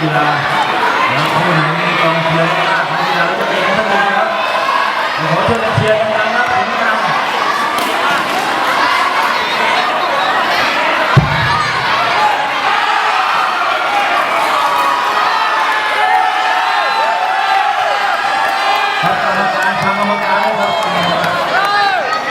กีฬาแล้วข้นมีกองเชียร์มากนักกีฬาแล้วจะเป็นทั้งหมดครับขอเชิญเชียร์ดังๆนะผมนำ ครับกรรมการทางกรรมการนะครับ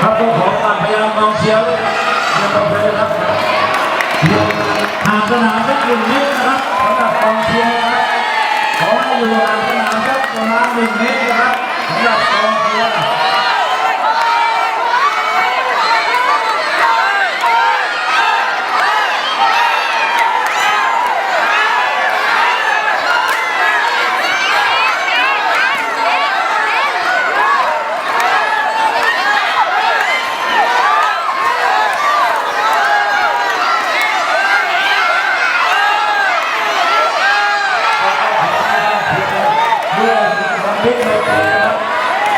ครับผมขอฝากพ ยามกองเชียร์ด้วยเชียร์ต่อไปเลยครับหางสนามสักหนึ่งเมตรนะครับสำหรับกองเชียร์นะครับขอให้อยู่ห่างสนามสักประมาณหนึ่งเมตรนะครับสำหรับกองเชียร์ เมื่อวัน พิษในใจนะครับ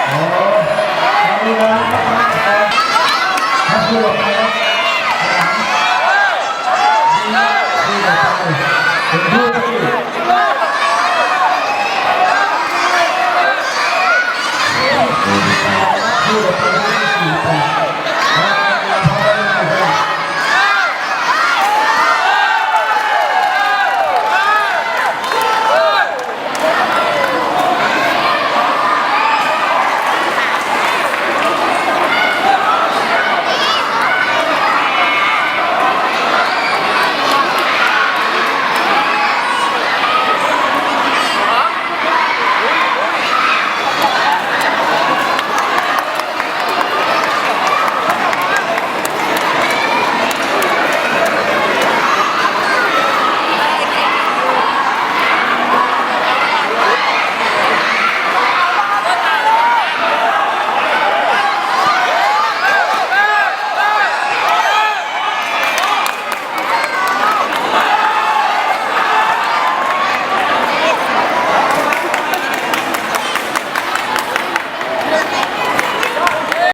โอ้ทำดีนะครับทำดีออกไปครับ